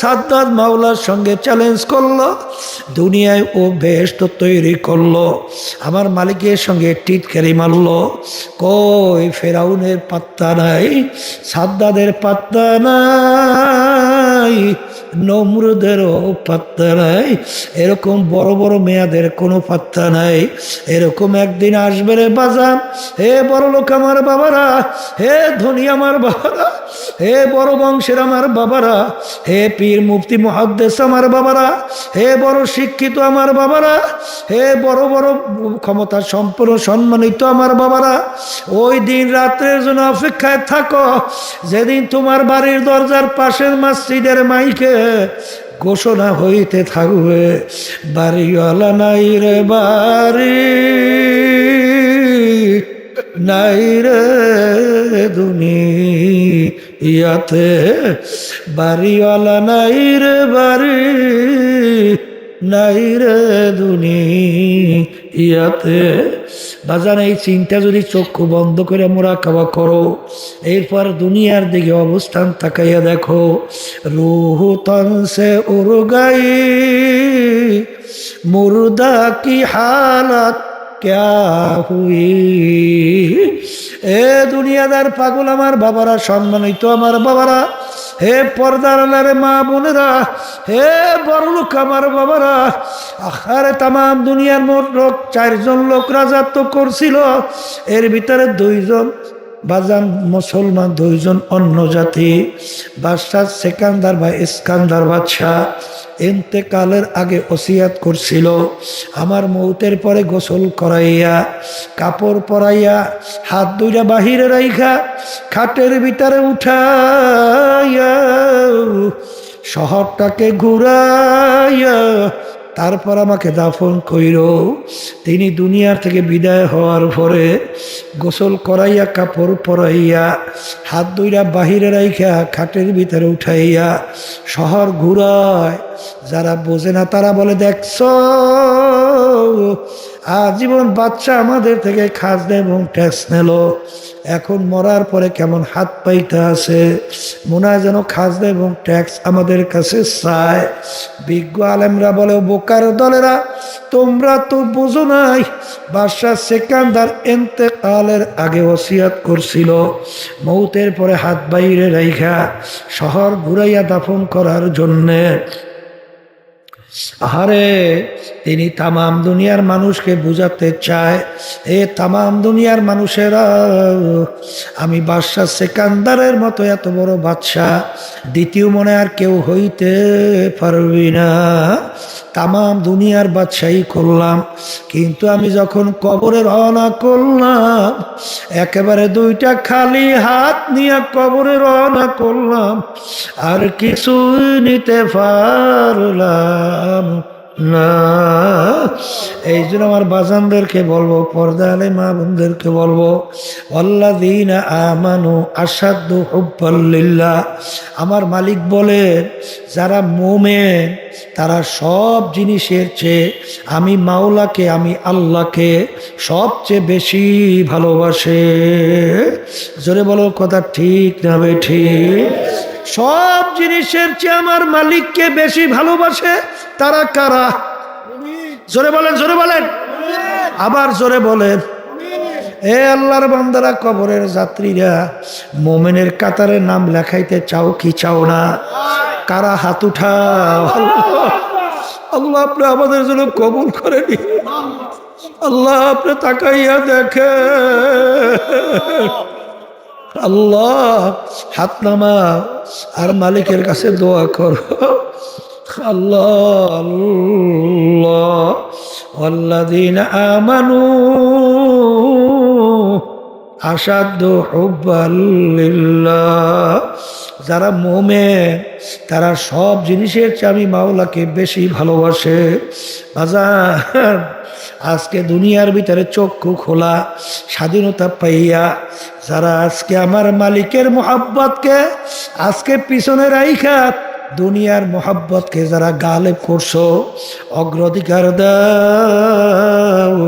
সাদ্দাদ মাওলার সঙ্গে চ্যালেঞ্জ করল, দুনিয়ায় ও বেহেস্ত তৈরি করল। আমার মালিকের সঙ্গে টিটকারি মারলো। কই ফেরাউনের পাত্তা নাই, সাদ্দাদের পাত্তা নাই। নমরুদেরও পাত্তা নাই, এরকম বড় বড় মেয়াদের কোনো পাত্তা নাই। এরকম একদিন আসবে রে বাজান, হে বড় লোক আমার বাবারা, হে ধনী আমার বাবারা, হে বড় বংশের আমার বাবারা, হে পীর মুফতি মহাদ্দেশ আমার বাবারা, হে বড় শিক্ষিত আমার বাবারা, হে বড় বড় ক্ষমতা সম্পন্ন সম্মানিত আমার বাবারা, ওই দিন রাত্রের জন্য অপেক্ষায় থাকো। যেদিন তোমার বাড়ির দরজার পাশের মসজিদের মাইকে ঘোষণা হইতে থাকবে, বাড়িওয়ালা নাই রে বাড়ি, নাই রে দুনিয়াতে, বাড়িওয়ালা নাই রে বাড়ি, নাই রে দুনিয়াতে। বাজান, এই চিন্তা যদি চক্ষু বন্ধ করে মোরা খাওয়া করো, এরপর দুনিয়ার দিকে অবস্থান তাকাইয়া দেখো। রুহ তনসে উরগাই, মুর্দা কি হালাত? ক্যা হুই এ দুনিয়াদার পাগল আমার বাবারা, সম্মানিত আমার বাবারা, হে পর্দার মা বোনেরা, হে বড়লোক আমার বাবারা আরে তাম দুনিয়ার মোট লোক, চারজন লোক রাজাত্ব করছিল, এর ভিতরে দুইজন বাজান মুসলমান দুইজন অন্য জাতি, বাদশাহ সেকান্দার বা ইস্কান্দার বাদশাহ এতেকালের আগে ওসিয়াত করছিল। আমার মৌতের পরে গোসল করাইয়া, কাপড় পরাইয়া, হাত দুইটা বাহিরে রাইখা, খাটের ভিতরে উঠাইয়া, শহরটাকে ঘুরাইয়া তারপর আমাকে দাফন কইর। তিনি দুনিয়ার থেকে বিদায় হওয়ার পরে গোসল করাইয়া, কাপড় পরাইয়া, হাত দুইরা বাহিরে রাইখা, খাটের ভিতরে উঠাইয়া শহর ঘুরায়। যারা বোঝে না তারা বলে, দেখছ আজীবন বাচ্চা আমাদের থেকে খাস এবং ট্যাক্স নিল। এখন মরার পরে কেমন হাত পাইতে আছে। মনে হয় যেন খাজনা এবং ট্যাক্স আমাদের কাছে চায়। বিজ্ঞ আলেমরা বলে, বোকার দলেরা, তোমরা তো বোঝো নাই বাদশাহ সেকান্দার এন্তেকালের আগে ওসিয়াত করছিল। মৌতের পরে হাত বাইরে রাইখা, শহর ঘুরাইয়া দাফন করার জন্যে আরে তিনি তামাম দুনিয়ার মানুষকে বুঝাতে চায়, এ তামাম দুনিয়ার মানুষেরা, আমি বাদশাহ সেকান্দারের মতো এত বড় বাদশাহ, দ্বিতীয় মনে আর কেউ হইতে পারবি না। তামাম দুনিয়ার বাদশাহী করলাম। কিন্তু আমি যখন কবরে রওনা করলাম, একেবারে দুইটা খালি হাত নিয়ে কবরে রওনা করলাম, আর কিছু নিতে পারলাম না। এই জন্য আমার বাজানদেরকে বলব পর্দা পর্দালে মা বোনদেরকে বলব দিন আমানু আসাধ্য হুব্বাল্লিল্লাহ আমার মালিক বলে, যারা মোমে তারা সব জিনিসের চেয়ে আমি মাওলাকে, আমি আল্লাহকে সবচেয়ে বেশি ভালোবাসে। জোরে বলো, কথা ঠিক না বে ঠিক? সব জিনিসের চেয়ে আমার মালিককে বেশি ভালোবাসে তারা কারা? জোরে বলেন জোরে বলেন। আবার জোরে বলেন। এ আল্লাহর বান্দারা, কবরের যাত্রীরা, মোমেনের কাতারে নাম লেখাইতে চাও কি চাও না? কারা হাত উঠাও? আল্লাহ আপনি আমাদের জন্য কবুল করে নি আল্লাহ আপনি তাকাইয়া দেখে আল্লাহ, হাত নামা আর মালিকের কাছে দোয়া কর। আল্লাহ আমানু যারা মোমে তারা সব জিনিসের চেয়ে আমি মাওলাকে বেশি ভালোবাসে। বাজার আজকে দুনিয়ার ভিতরে চক্ষু খোলা, স্বাধীনতা পাইয়া, যারা আজকে আমার মালিকের মোহাব্বতকে আজকে পিছনে রাইখা, দুনিয়ার মোহাব্বতকে যারা গালেব করছ, অগ্রাধিকার দাও।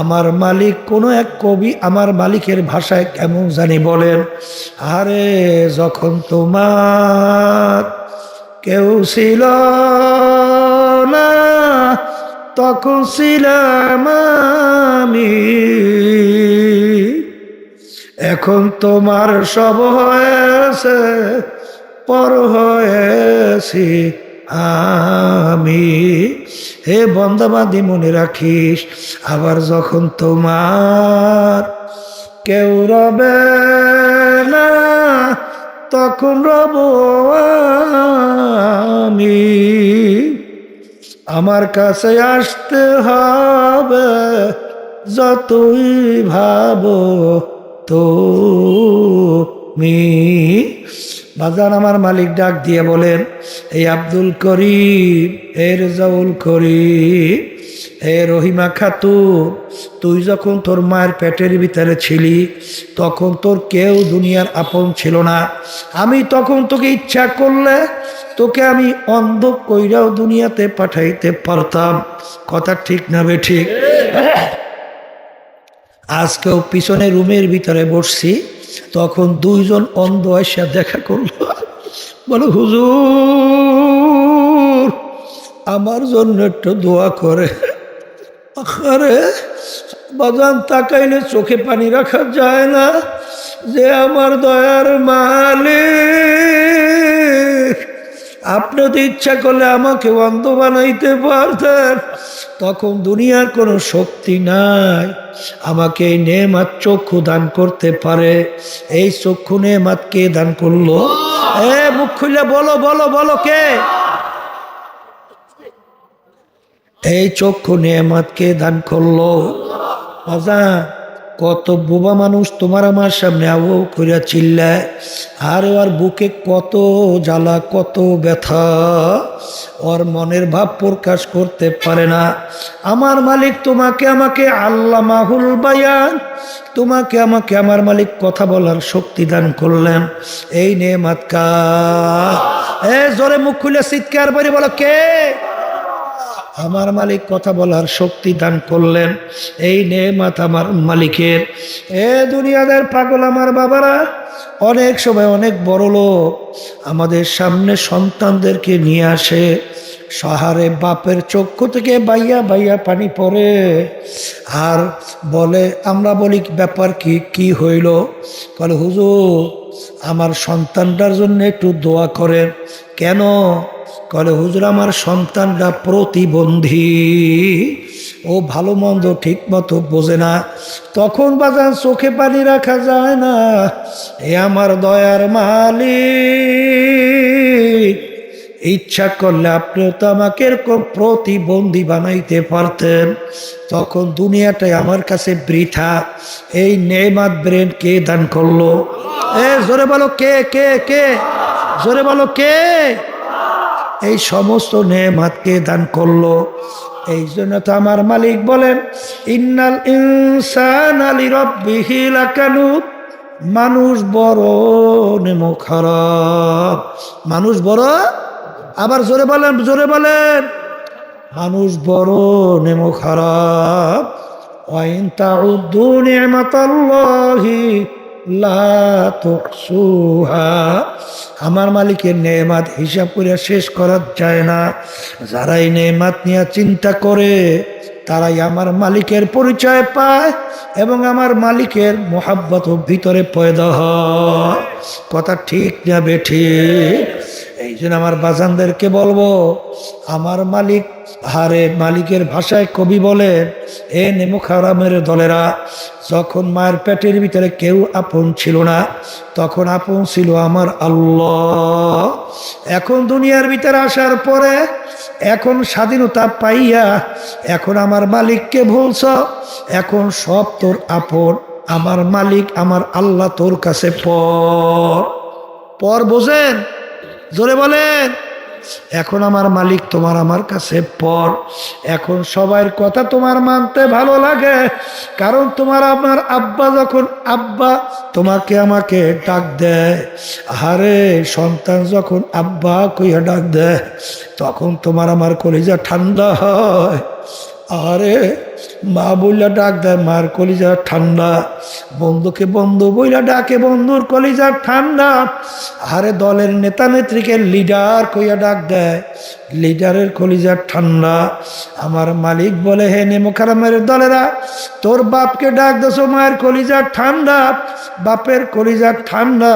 আমার মালিক, কোনো এক কবি আমার মালিকের ভাষায় কেমন জানি বলেন, আরে, যখন তোমার কেউ ছিল না তখন ছিলাম আমি। এখন তোমার সব হয়েছে, পর হয়েছি আমি। হে বন্দাবাদী মনে রাখিস, আবার যখন তোমার কেউ রবে না, তখন রব আমি। আমার কাছে আসতে হবে, যতই ভাবো তুমি। বাজার আমার মালিক ডাক দিয়ে বলেন, এই আব্দুল করিম, হে রেজাউল করিম, হে রহিমা খাতুন, তুই যখন তোর মায়ের পেটের ভিতরে ছিলি, তখন তোর কেউ দুনিয়ার আপন ছিল না। আমি তখন তোকে ইচ্ছা করলে তোকে আমি অন্ধ কইরাও দুনিয়াতে পাঠাইতে পারতাম। কথা ঠিক না বে ঠিক? আজকেও পিছনে রুমের ভিতরে বসছি, তখন দুইজন অন্ধ এসে দেখা করল। বলো, হুজুর, আমার জন্য একটু দোয়া করে। আরে বাজান তাকাইলে চোখে পানি রাখা যায় না, যে আমার দয়ার মালিক। আপনি তো ইচ্ছা করলে আমাকে অন্ধ বানাইতে পারতেন। তখন দুনিয়ার কোনো শক্তি নাই। আমাকে এই নেমাত চক্ষু দান করতে পারে। এই চক্ষু নেমাত কে দান করল? এ, মুখ খুলে বলো বলো বলো কে? এই চক্ষু নেমাত কে দান করল? মজা কত বোবা মানুষ তোমার আমার সামনে আবু করিয়া চিল্লায়, আর ওর বুকে কত জ্বালা, কত ব্যথা, ওর মনের ভাব প্রকাশ করতে পারে না। আমার মালিক তোমাকে আমাকে আল্লাহ মাহুল বায়ান, তোমাকে আমাকে আমার মালিক কথা বলার শক্তি দান করলেন। এই নে মাতকা এ জোরে মুখ খুলে চিৎকার বাড়ি বলো, কে? আমার মালিক কথা বলার শক্তি দান করলেন। এই নেমাত আমার মালিকের। এ দুনিয়াদের পাগল আমার বাবারা, অনেক সময় অনেক বড় লোক আমাদের সামনে সন্তানদেরকে নিয়ে আসে। সাহারে বাপের চক্ষু থেকে বাইয়া বাইয়া পানি পড়ে। আর বলে, আমরা বলি, ব্যাপার কি কি হইল? বলে হুজুর, আমার সন্তানটার জন্য একটু দোয়া করেন। কেন? কলে, হুজুর, আমার সন্তানটা প্রতিবন্ধী। ও ভালো মন্দ ঠিক মতো বোঝে না। তখন বাজার চোখে পানি রাখা যায় না। এ আমার দয়ার মালিক। ইচ্ছা করলে আপনিও তো আমাকে এরকম প্রতিবন্ধী বানাইতে পারতেন। তখন দুনিয়াটাই আমার কাছে বৃথা। এই নেমাত ব্রেন কে দান করল? এ, জোরে বলো, কে কে কে? জোরে বলো, কে? এই সমস্ত নেমাতকে দান করল। এই জন্য তো আমার মালিক বলেন, ইন্নাল ইনসান আলী রব্বিহি লাকানুত মানুষ বড় নেমো খারাপ। মানুষ বড়? আবার জোরে বলেন জোরে বলেন। মানুষ বড় নেমো খারাপ। ওয়াইন তাউদ্দু নি'মাতাল্লাহি আমার মালিকের নেমাত হিসাব করে শেষ করা যায় না। যারা এই নেমাত নিয়ে চিন্তা করে, তারাই আমার মালিকের পরিচয় পায় এবং আমার মালিকের মোহাব্বত ভিতরে পয়দা হয়। কথা ঠিক না বেঠিক এই জন্য আমার বাজানদেরকে বলব, আমার মালিক হারে মালিকের ভাষায় কবি বলে, এ নেমুখারামের দলেরা, যখন মায়ের পেটের ভিতরে কেউ আপন ছিল না, তখন আপন ছিল আমার আল্লাহ। এখন দুনিয়ার ভিতরে আসার পরে, এখন স্বাধীনতা পাইয়া, এখন আমার মালিককে ভুলছ, এখন সব তোর আপন। আমার মালিক আমার আল্লাহ তোর কাছে পর। পর বোঝেন? জোরে বলেন? এখন আমার মালিক তোমার আমার কাছে পর। এখন সবার কথা তোমার মানতে ভালো লাগে। কারণ তোমার আমার আব্বা যখন আব্বা তোমাকে আমাকে ডাক দেয় আরে সন্তান যখন আব্বা কইয়া ডাক দেয়, তখন তোমার আমার কলিজা ঠান্ডা হয়। আরে মা বইলা ডাক দেয়, মার কলিজা ঠান্ডা। বন্ধুকে বন্ধু বইলা ডাকে, বন্ধুর কলিজা ঠান্ডা। আরে দলের নেতা নেত্রীকে লিডার কইয়া ডাক দেয়, লিডারের কলিজা ঠান্ডা। আমার মালিক বলে, হে নেমখারামের দলেরা, তোর বাপকে ডাক দেছো মায়ের কলিজা ঠান্ডা, বাপের কলিজা ঠান্ডা।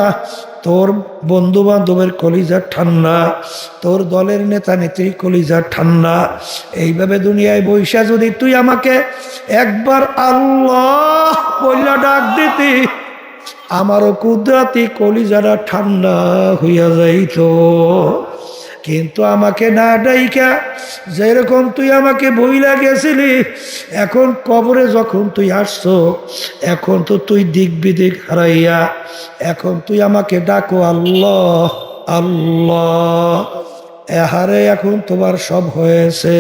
তোর বন্ধু বান্ধবের কলিজা ঠান্ডা, তোর দলের নেতা নেত্রী কলিজা ঠান্ডা। এইভাবে দুনিয়ায় বৈশা যদি তুই আমাকে একবার আল্লাহ বললা ডাক দিতি, আমারও কুদরাতি কলিজারা ঠান্ডা হইয়া যাইতো। কিন্তু আমাকে না ডাইকা, যেরকম তুই আমাকে বইলা গেছিলি, এখন কবরে যখন তুই আসছো, এখন তো তুই দিক বিদিক হারাইয়া, এখন তুই আমাকে ডাকো, আল্লাহ আল্লাহ। এহারে এখন তোমার সব হয়েছে,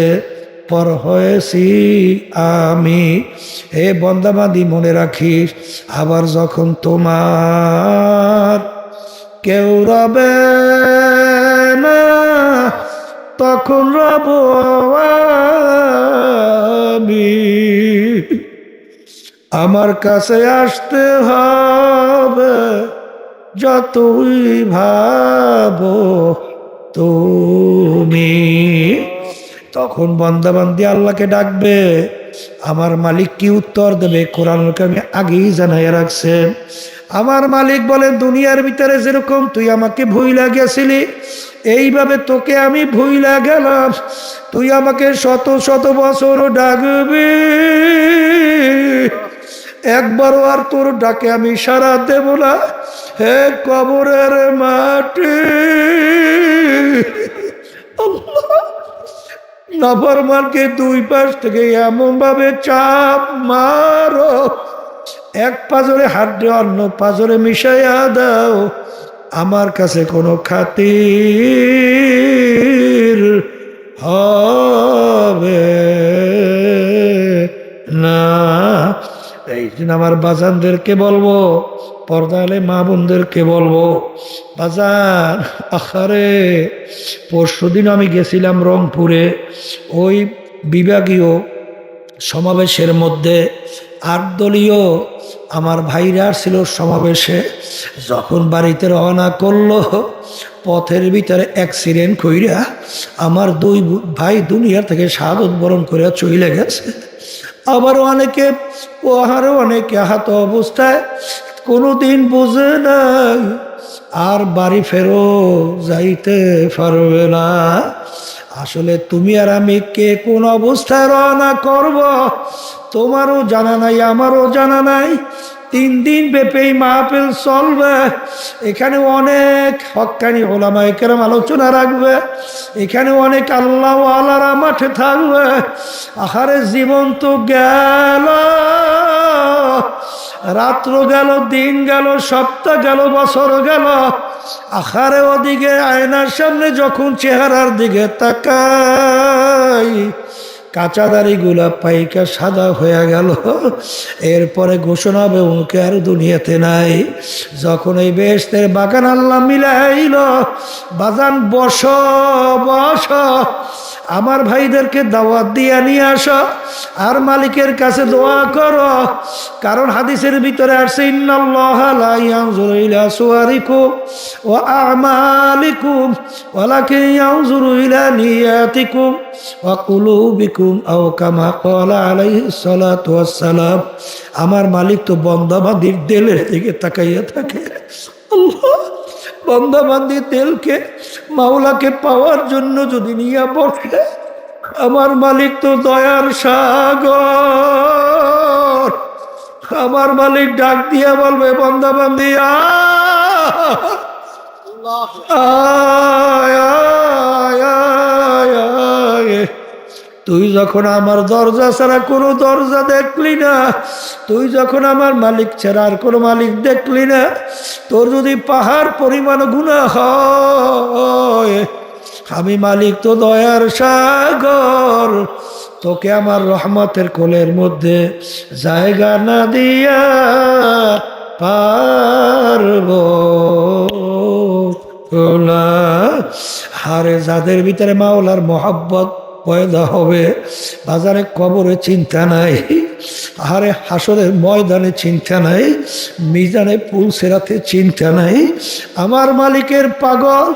পর হয়েছি আমি। হে বন্দাবাদি, মনে রাখিস, আবার যখন তোমার কেউ রবে তখন রব আমি আমার কাছে আসতে হবে, যতই ভাবো তুমি। তখন বন্দাবান্দি আল্লাহকে ডাকবে, আমার মালিক কি উত্তর দেবে? কোরআনকে আমি আগেই জানাইয়া রাখছেন আমার মালিক বলে দুনিয়ার ভিতরে যেরকম তুই আমাকে ভুইলা গেছিলি, এইভাবে তোকে আমি ভুইলা গেলাম। তুই আমাকে শত শত বছর ডাকবি। একবারও আর তোর ডাকে আমি সারা দেব না। হে কবরের মাটি। নাফরমানকে দুই পাশ থেকে এমন ভাবে চাপ মারো। এক পাজরে দিয়ে অন্য পাজরে মিশাইয়া দাও। আমার কাছে কোনো খাতির হবে না। এই জন্য আমার বাজানদেরকে বলব, পর্দালে মা বোনদেরকে বলব, বাজান আখারে পরশু দিন আমি গেছিলাম রংপুরে, ওই বিভাগীয় সমাবেশের মধ্যে আট দলীয় আমার ভাইরা ছিল সমাবেশে। যখন বাড়িতে রওনা করল, পথের ভিতরে অ্যাক্সিডেন্ট কইরা আমার দুই ভাই দুনিয়া থেকে সাদত বরণ করে চলে গেছে। আবার অনেকে ওহারও অনেকে আহত অবস্থায়, কোনোদিন বুঝে নাই, আর বাড়ি ফেরো যাইতে পারবে না। আসলে তুমি আর আমি কে কোন অবস্থায় রওনা করব? তোমারও জানা নাই, আমারও জানা নাই। তিন দিন ব্যাপী মাহফিল চলবে। এখানে অনেক হকানি ওলামা কেরম আলোচনা রাখবে। এখানে অনেক আল্লাহ আল্লাহরা মাঠে থাকবে। আহারে জীবন তো গেল। রাত্র গেল, দিন গেল, সপ্তাহ গেল, বছর গেল। আখারে ওদিকে আয়নার সামনে যখন চেহারার দিকে তাকাই কাঁচা দাড়ি দাড়িগুলা পাইকা সাদা হয়ে গেল। এরপরে ঘোষণা হবে, উনকে আর দুনিয়াতে নাই। যখন এই বেহেস্তের বাগান আল্লাহ মিলাইল, বাজান বস বস। আমার ভাইদেরকে দাওয়াত দিয়ে নিয়ে আসো, আর মালিকের কাছে দোয়া করো। কারণ হাদিসের ভিতরে ওয়া কুলুবিকুম আও কামা ওয়াসসালাম। আমার মালিক তো বন্দাবান্দির দিলের দিকে তাকাইয়া থাকে। আল্লাহ! বন্দাবান্দি তেলকে মাওলাকে পাওয়ার জন্য যদি নিয়ে বসে আমার মালিক তো দয়ার সাগর। আমার মালিক ডাক দিয়া বলবে বন্দাবান্দি আয় তুই যখন আমার দরজা ছাড়া কোনো দরজা দেখলি না, তুই যখন আমার মালিক ছাড়া আর কোনো মালিক দেখলি না, তোর যদি পাহাড় পরিমাণ গুণা হয়, আমি মালিক তো দয়ার সাগর, তোকে আমার রহমতের কোলের মধ্যে জায়গা না দিয়া পারব। হারে যাদের ভিতরে মাওলার মোহাব্বত পয়দা হবে। বাজারে কবরে চিন্তা নাই। আহারে হাসরের ময়দানে চিন্তা নাই, মিজানে পুল সেরাতে চিন্তা নাই। আমার মালিকের পাগল,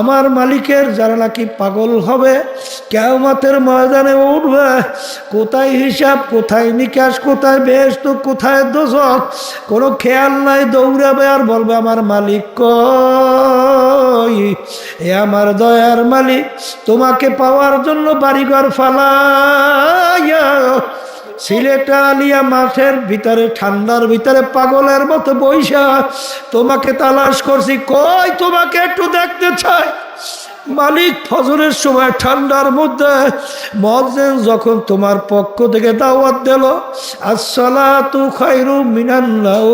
আমার মালিকের যারা নাকি পাগল হবে, কেয়ামতের ময়দানে উঠবে। কোথায় হিসাব, কোথায় নিকাশ, কোথায় বেশ তো কোথায় দোষক? কোনো খেয়াল নাই, দৌড়াবে আর বলবে, আমার মালিক কই? এ আমার দয়ার মালিক, তোমাকে পাওয়ার জন্য বাড়িঘর ফালাইয়া সিলেটা আলিয়া মাঠের ভিতরে, ঠান্ডার ভিতরে, পাগলের মতো বৈশা তোমাকে তালাশ করছি, কই তোমাকে একটু দেখতে চাই? মালিক ফজরের সময় ঠান্ডার মধ্যে মজেন যখন তোমার পক্ষ থেকে দাওয়াত দিল আসসালা তু খাইরু মিনান্নাউম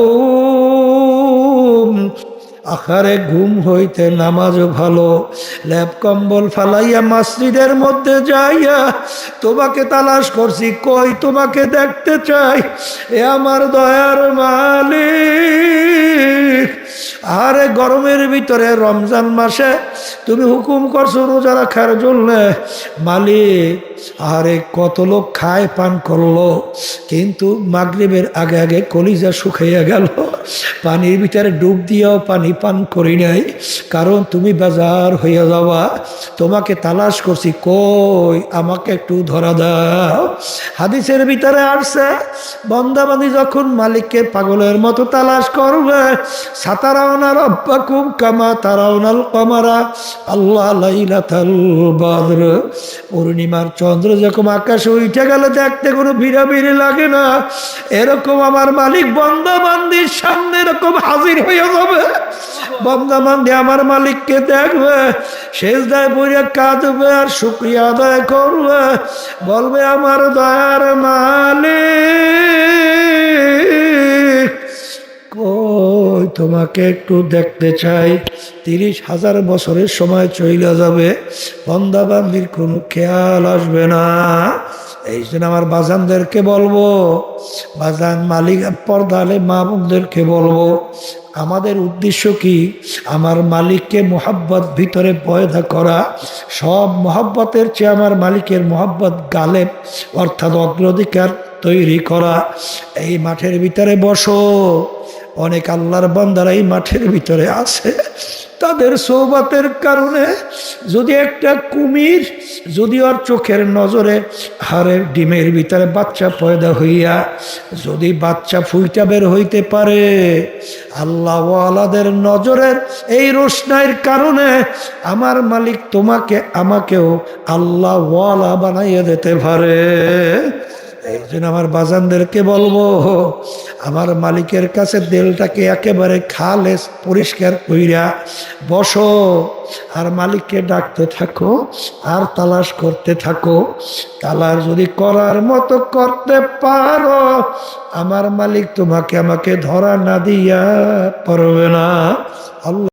আখারে ঘুম হইতে নামাজও ভালো। ল্যাপ কম্বল ফালাইয়া মাসজিদের মধ্যে যাইয়া তোমাকে তালাশ করছি, কই তোমাকে দেখতে চাই? এ আমার দয়ার মালিক। আরে গরমের ভিতরে রমজান মাসে তুমি হুকুম করছ রোজা রাখার জন্য। মালিক আরে কত লোক খায়, পান করল, কিন্তু মাগরিবের আগে আগে কলিজা শুকাইয়া গেল। পানির ভিতরে ডুব দিয়েও পানি পান করি নাই। কারণ তুমি বাজার হইয়া যাওয়া, তোমাকে তালাশ করছি, কই আমাকে একটু ধরা দাও। হাদিসের ভিতরে আসছে বন্দাবাদি যখন মালিককে পাগলের মতো তালাশ করবে সাতারাওনার অব্বাকুম কামা তারাওনাল কমারা আল্লাহ লাইলাতাল বদর। পূর্ণিমার চন্দ্র যেরকম আকাশে উঠে গেলে, দেখতে কোনো ভিড়াভিড়ি লাগে না। এরকম আমার মালিক বন্দাবান্দির সামনে এরকম হাজির হয়ে যাবে। বন্দাবান্দি আমার মালিককে দেখবে শেষ দায় পড়ে কাঁদবে আর শুক্রিয়া আদায় করবে। বলবে, আমার দয়ার মালিক। তোমাকে একটু দেখতে চাই। তিরিশ হাজার বছরের সময় চলে যাবে। বন্দাবান্দির কোনো খেয়াল আসবে না। এই জন্য আমার বাজানদেরকে বলব, বাজান মালিক পর্দালে মা বোনদেরকে বলব, আমাদের উদ্দেশ্য কি? আমার মালিককে মোহাব্বত ভিতরে পয়দা করা। সব মোহাব্বতের চেয়ে আমার মালিকের মোহাব্বত গালেব, অর্থাৎ অগ্রাধিকার তৈরি করা। এই মাঠের ভিতরে বসো। অনেক আল্লাহর বান্দারা এই মাঠের ভিতরে আছে। তাদের সৌবাতের কারণে যদি একটা কুমির যদি ওর চোখের নজরে হাড়ের ডিমের ভিতরে বাচ্চা পয়দা হইয়া যদি বাচ্চা ফুইটা বের হইতে পারে আল্লাহ আলাদের নজরের এই রোশনাইয়ের কারণে আমার মালিক তোমাকে আমাকেও আল্লাহ ওয়ালা বানাইয়া দিতে পারে। জন্য আমার বাজানদেরকে বলব, আমার মালিকের কাছে দেলটাকে একেবারে খালে পরিষ্কার কইরা বসো। আর মালিককে ডাকতে থাকো, আর তালাশ করতে থাকো। তালাশ যদি করার মতো করতে পারো, আমার মালিক তোমাকে আমাকে ধরা না দিয়া পারবে না। আল্লাহ